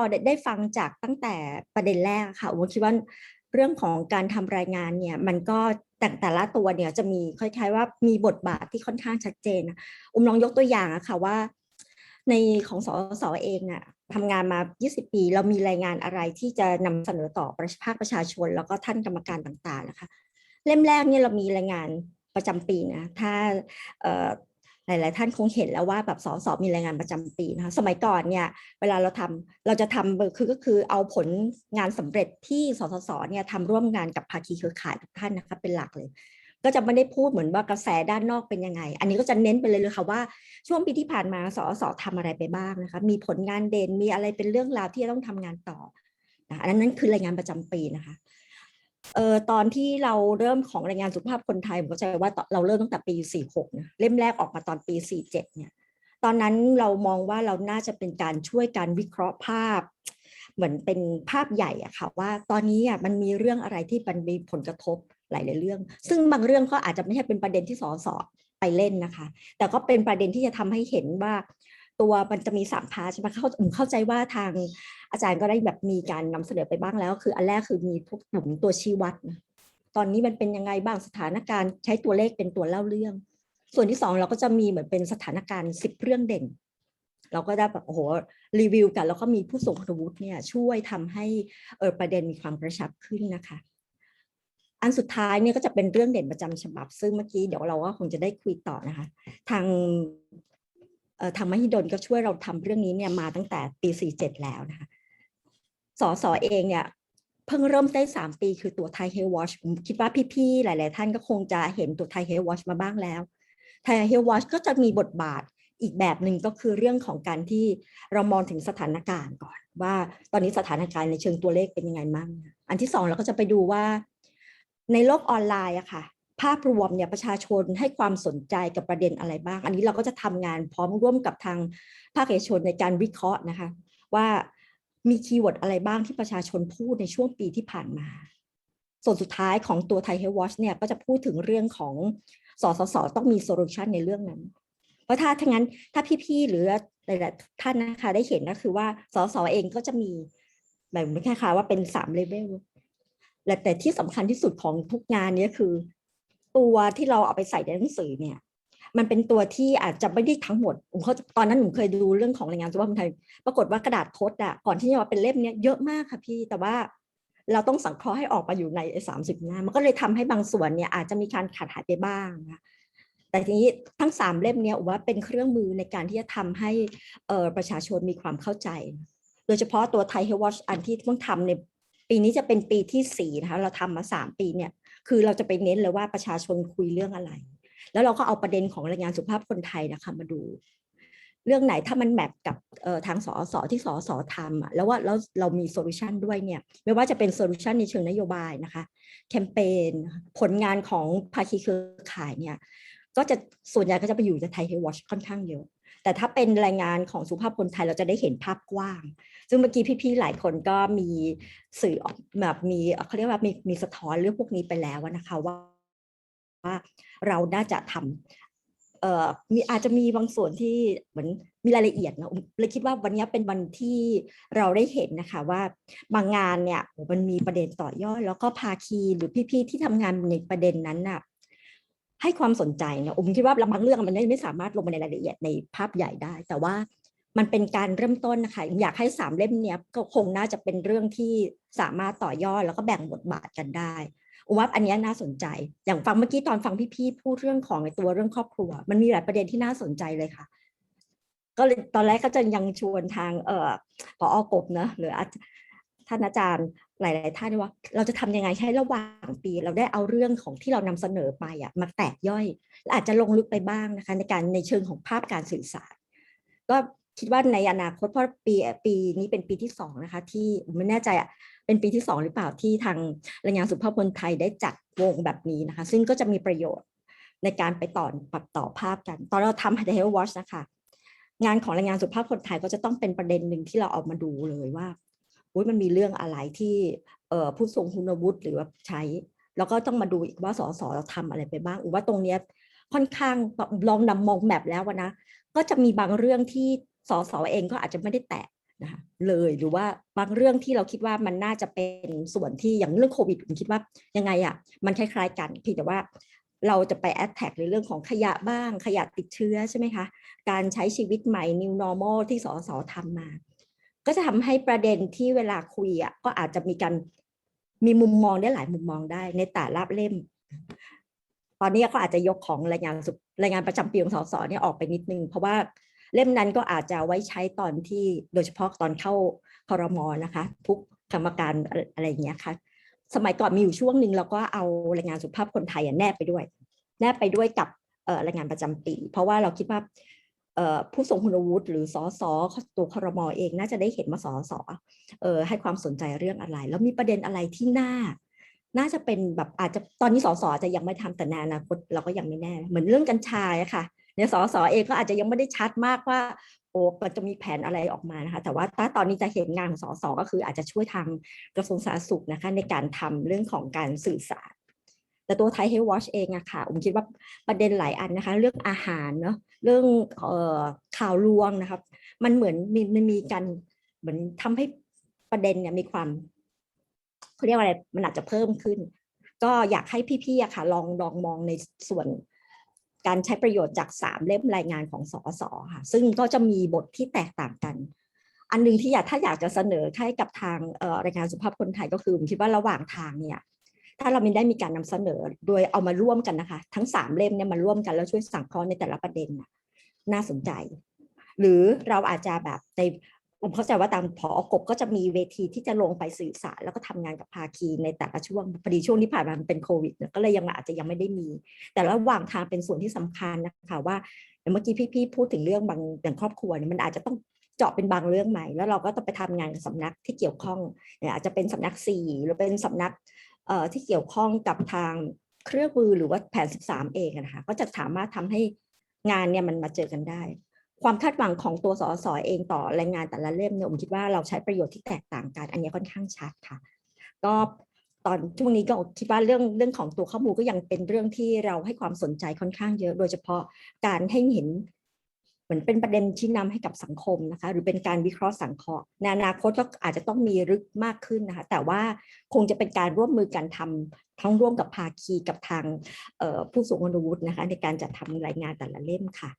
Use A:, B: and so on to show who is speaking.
A: อได้ฟังจากตั้งแต่ประเด็นแรกค่ะผมคิดว่าเรื่องของการทำรายงานเนี่ยมันก็แต่แต่ละตัวเนี่ยจะมีคล้ายๆว่ามีบทบาทที่ค่อนข้างชัดเจนอุ้มลองยกตัวอย่างอะค่ะว่า ในของสสเองอะทำงานมา 20 ปี เรามีรายงานอะไรที่จะนำเสนอต่อประภาคประชาชน แล้วก็ท่านกรรมการต่างๆนะคะ เล่มแรกเนี่ยเรามีรายงานประจำปีนะถ้า หลาย ๆ ท่านคงเห็นแล้วว่าแบบสอสอมีรายงานประจำปีนะคะสมัยก่อนเนี่ยเวลาเราทำเราจะทำคือก็คือเอาผลงานสำเร็จที่สสสเนี่ยทำร่วมงานกับภาคีเครือข่ายทุกท่านนะคะเป็นหลักเลย ก็จะไม่ได้พูดเหมือนว่ากระแสด้านนอกเป็นยังไง อันนี้ก็จะเน้นไปเลยเลยค่ะว่าช่วงปีที่ผ่านมาสอสอทำอะไรไปบ้างนะคะมีผลงานเด่นมีอะไรเป็นเรื่องราวที่จะต้องทำงานต่อนะอันนั้นนั่นคือรายงานประจำปีนะคะ เออตอนที่เราเริ่มของรายงานสุขภาพคนไทยผมก็จะว่าเราเริ่มตั้งแต่ปี 46นะเล่มแรกออกมาตอนปี 47 เนี่ย ตอนนั้นเรามองว่าเราน่าจะเป็นการช่วยการวิเคราะห์ภาพ เหมือนเป็นภาพใหญ่อะค่ะ ว่าตอนนี้อะมันมีเรื่องอะไรที่มันมีผลกระทบหลาย ๆ เรื่อง ซึ่งบางเรื่องก็อาจจะไม่ใช่เป็นประเด็นที่สอสอไปเล่นนะคะ แต่ก็เป็นประเด็นที่จะทำให้เห็นว่า ตัวมันจะมีสามพาร์ทใช่ไหมเข้าผมเข้าใจว่าทางอาจารย์ก็ได้แบบมีการนำเสนอไปบ้างแล้ว คืออันแรกคือมีพวกกลุ่มตัวชี้วัดตอนนี้มันเป็นยังไงบ้างสถานการณ์ใช้ตัวเลขเป็นตัวเล่าเรื่อง ส่วนที่สองเราก็จะมีเหมือนเป็นสถานการณ์สิบเรื่องเด่น เราก็ได้แบบโอ้โหรีวิวกัน แล้วก็มีผู้ทรงคุณวุฒิเนี่ยช่วยทำให้เออประเด็นมีความกระชับขึ้นนะคะ อันสุดท้ายเนี่ยก็จะเป็นเรื่องเด่นประจำฉบับ ซึ่งเมื่อกี้เดี๋ยวเราก็คงจะได้คุยต่อนะคะ ทาง เอ่อทางมหิดลก็ช่วยเราทำเรื่องนี้เนี่ยมาตั้งแต่ปี 47 แล้วนะคะสสเองเนี่ยเพิ่งเริ่มได้ 3 ปีคือตัวไทยเฮลวอชผมคิดว่าพี่ๆ หลาย ๆ ท่านก็คงจะเห็นตัวไทยเฮลวอชมาบ้างแล้วไทยเฮลวอชก็จะมีบทบาทอีกแบบหนึ่งก็คือเรื่องของการที่เรามองถึงสถานการณ์ก่อน ว่าตอนนี้สถานการณ์ในเชิงตัวเลขเป็นยังไงบ้าง อันที่สองเราก็จะไปดูว่าในโลกออนไลน์อะค่ะ ภาพรวมเนี่ยประชาชนให้ความสนใจกับประเด็นอะไรบ้าง อันนี้เราก็จะทำงานพร้อมร่วมกับทางภาคเอกชนในการวิเคราะห์นะคะ ว่ามีคีย์เวิร์ดอะไรบ้างที่ประชาชนพูดในช่วงปีที่ผ่านมา ส่วนสุดท้ายของตัวไทยเฮลวอชเนี่ยก็จะพูดถึงเรื่องของสสสต้องมีโซลูชันในเรื่องนั้น เพราะถ้าทั้งนั้นถ้าพี่ๆหรือหลายๆท่านนะคะได้เห็นก็คือว่าสสเองก็จะมีแบบไม่แค่ค่ะว่าเป็นสามเลเวลและแต่ที่สำคัญที่สุดของทุกงานนี้คือ ตัวที่เราเอาไปใส่ในหนังสือเนี่ย มันเป็นตัวที่อาจจะไม่ได้ทั้งหมดผมเขาตอนนั้นผมเคยดูเรื่องของรายงานสุภาพคนไทย ปรากฏว่ากระดาษโค้ดอะก่อนที่จะมาเป็นเล่มเนี้ยเยอะมากค่ะพี่แต่ว่าเราต้องสังเคราะห์ให้ออกมาอยู่ในสามสิบหน้า มันก็เลยทำให้บางส่วนเนี่ยอาจจะมีการขาดหายไปบ้างนะแต่ทีนี้ทั้งสามเล่มเนี้ยว่าเป็นเครื่องมือในการที่จะทำให้เประชาชนมีความเข้าใจ โดยเฉพาะตัวไทยเฮลวอชอันที่ต้องทำในปีนี้จะเป็นปีที่สี่นะคะเราทำมาสามปีเนี่ย คือเราจะไปเน้นเลยว่าประชาชนคุยเรื่องอะไร แล้วเราก็เอาประเด็นของแรายงานสุขภาพคนไทยนะคะมาดู เรื่องไหนถ้ามันแมทกับทางสอสอที่สอสอทำแล้วว่าแล้วเรามีโซลูชันด้วยเนี่ยไม่ว่าจะเป็นโซลูชันในเชิงนโยบายนะคะแคมเปญผลงานของภาคีเครือข่ายเนี่ยก็จะส่วนใหญ่ก็จะไปอยู่ในไทยเฮลวอชค่อนข้างเยอะ แต่ถ้าเป็นรายงานของสุภาพคนไทยเราจะได้เห็นภาพกว้าง ซึ่งเมื่อกี้พี่ๆหลายคนก็มีสื่อออกแบบมีเขาเรียกว่ามีมีสะท้อนเรื่องพวกนี้ไปแล้วนะคะว่าว่าเราน่าจะทำเอ่อมีอาจจะมีบางส่วนที่เหมือนมีรายละเอียดนะเลยคิดว่าวันนี้เป็นวันที่เราได้เห็นนะคะว่าบางงานเนี่ยมันมีประเด็นต่อยอด แล้วก็ภาคีหรือพี่ๆที่ทำงานในประเด็นนั้นน่ะ ให้ความสนใจนะผมคิดว่าบางเรื่องมันไม่สามารถลงมาในรายละเอียดในภาพใหญ่ได้ แต่ว่ามันเป็นการเริ่มต้นนะคะอยากให้สามเล่มเนี้ยก็คงน่าจะเป็นเรื่องที่สามารถต่อยอดแล้วก็แบ่งบทบาทกันได้ว่าอันนี้น่าสนใจ อย่างฟังเมื่อกี้ตอนฟังพี่ๆพูดเรื่องของในตัวเรื่องครอบครัว มันมีหลายประเด็นที่น่าสนใจเลยค่ะ ก็เลยตอนแรกก็จะยังชวนทางเอ่อพออกบเนะหรือ ท่านอาจารย์หลาย ๆ ท่านว่า เราจะทำยังไงให้ระหว่างปีเราได้เอาเรื่องของที่เรานำเสนอไปอะมาแตกย่อยและอาจจะลงลึกไปบ้างนะคะในการในเชิงของภาพการสื่อสาร ก็คิดว่าในอนาคตเพราะปีปีนี้เป็นปีที่สองนะคะที่ไม่แน่ใจอะเป็นปีที่สองหรือเปล่าที่ทางรายงานสุภาพคนไทยได้จัดวงแบบนี้นะคะ ซึ่งก็จะมีประโยชน์ในการไปต่อปรับต่อภาพกัน ตอนเราทำ h e a l t h Watch นะคะงานของรายงานสุภาพคนไทยก็จะต้องเป็นประเด็นหนึ่งที่เราเอามาดูเลยว่า มันมีเรื่องอะไรที่เอ่อผู้ทรงคุณวุฒิหรือว่าใช้ แล้วก็ต้องมาดูอีกว่าสสเราทำอะไรไปบ้าง ว่าตรงเนี้ยค่อนข้างลองนำมองแบบแล้วนะก็จะมีบางเรื่องที่สสเองก็อาจจะไม่ได้แตะนะคะเลยหรือว่าบางเรื่องที่เราคิดว่ามันน่าจะเป็นส่วนที่อย่างเรื่องโควิดผมคิดว่ายังไงอะมันคล้ายๆกันเพียงแต่ว่าเราจะไปแอดแท็กในเรื่องของขยะบ้าง ขยะติดเชื้อใช่ไหมคะ การใช้ชีวิตใหม่ new normal ที่สสทำมา ก็จะทำให้ประเด็นที่เวลาคุยอะก็อาจจะมีการมีมุมมองได้หลายมุมมองได้ในแต่ละเล่ม ตอนนี้ก็อาจจะยกของรายงานสุรายงานประจำปีของสสเนี่ยออกไปนิดนึง เพราะว่าเล่มนั้นก็อาจจะไว้ใช้ตอนที่โดยเฉพาะตอนเข้าคอรมอนะคะ ทุกกรรมการอะไรอย่างเงี้ยค่ะ สมัยก่อนมีอยู่ช่วงหนึ่งเราก็เอารายงานสุขภาพคนไทยแนบไปด้วย แนบไปด้วยกับรายงานประจำปี เพราะว่าเราคิดว่า ผู้ทรงคุณวุฒิหรือสอสอตัวครมอเองน่าจะได้เห็นมาสอสอให้ความสนใจเรื่องอะไร แล้วมีประเด็นอะไรที่น่า น่าจะเป็นแบบอาจจะตอนนี้สอสอจะยังไม่ทำแต่ในอนาคตเราก็ยังไม่แน่ เหมือนเรื่องกัญชาค่ะเนี่ยสสเองก็อาจจะยังไม่ได้ชัดมากว่าโอ้จะมีแผนอะไรออกมานะคะ แต่ว่าถ้าตอนนี้จะเห็นงานของสสก็คืออาจจะช่วยทางกระทรวงสาธารณสุขนะคะในการทำเรื่องของการสื่อสาร แต่ตัวไทยเฮลวอชเองอะค่ะผมคิดว่าประเด็นหลายอันนะคะ เรื่องอาหารเนาะเรื่องออข่าวลวงนะครับ มันเหมือนมีมันมีการเหมือนทำให้ประเด็นเนี่ยมีความเขาเรียกว่าอะไรมันอาจจะเพิ่มขึ้น ก็อยากให้พี่ๆอะค่ะ ลองลองมองในส่วนการใช้ประโยชน์จากสามเล่มรายงานของสอสอค่ะซึ่งก็จะมีบทที่แตกต่างกัน อันนึงที่อยากถ้าอยากจะเสนอให้กับทางรายงานสุภาพคนไทยก็คือผมคิดว่าระหว่างทางเนี่ย ถ้าเราไม่ได้มีการนำเสนอโดยเอามาร่วมกันนะคะ ทั้งสามเล่มเนี่ยมาร่วมกันแล้วช่วยสังเคราะห์ในแต่ละประเด็นน่าสนใจ หรือเราอาจจะแบบในผมเข้าใจว่าตามพอกบก็จะมีเวทีที่จะลงไปสื่อสารแล้วก็ทำงานกับภาคีในแต่ละช่วงพอดีช่วงที่ผ่านมามันเป็นโควิดก็เลยยังอาจจะยังไม่ได้มี แต่ระหว่างทางเป็นส่วนที่สำคัญนะคะว่าเมื่อกี้พี่ๆพูดถึงเรื่องบางอย่างครอบครัวเนี่ยมันอาจจะต้องเจาะเป็นบางเรื่องใหม่แล้วเราก็ต้องไปทำงานกับสำนักที่เกี่ยวข้องเนี่ยอาจจะเป็นสำนักสี่หรือเป็นสำนัก ที่เกี่ยวข้องกับทางเครื่องมือหรือว่าแผน 13 เองนะคะก็จะสามารถทำให้งานเนี่ยมันมาเจอกันได้ ความคาดหวังของตัวสสเองต่อรายงานแต่ละเล่มเนี่ยผมคิดว่าเราใช้ประโยชน์ที่แตกต่างกัน อันนี้ค่อนข้างชัดค่ะ ก็ตอนช่วงนี้ก็คิดว่าเรื่องเรื่องของตัวข้อมูลก็ยังเป็นเรื่องที่เราให้ความสนใจค่อนข้างเยอะ โดยเฉพาะการให้เห็น มือนเป็นประเด็นชี้นำให้กับสังคมนะคะ หรือเป็นการวิเคราะห์สังเคราะห์ในอนาคตก็อาจจะต้องมีรึกมากขึ้นนะคะ แต่ว่าคงจะเป็นการร่วมมือกันทำทั้งร่วมกับภาคีกับทางผู้สูงอายุนะคะ ในการจัดทำรายงานแต่ละเล่มค่ะ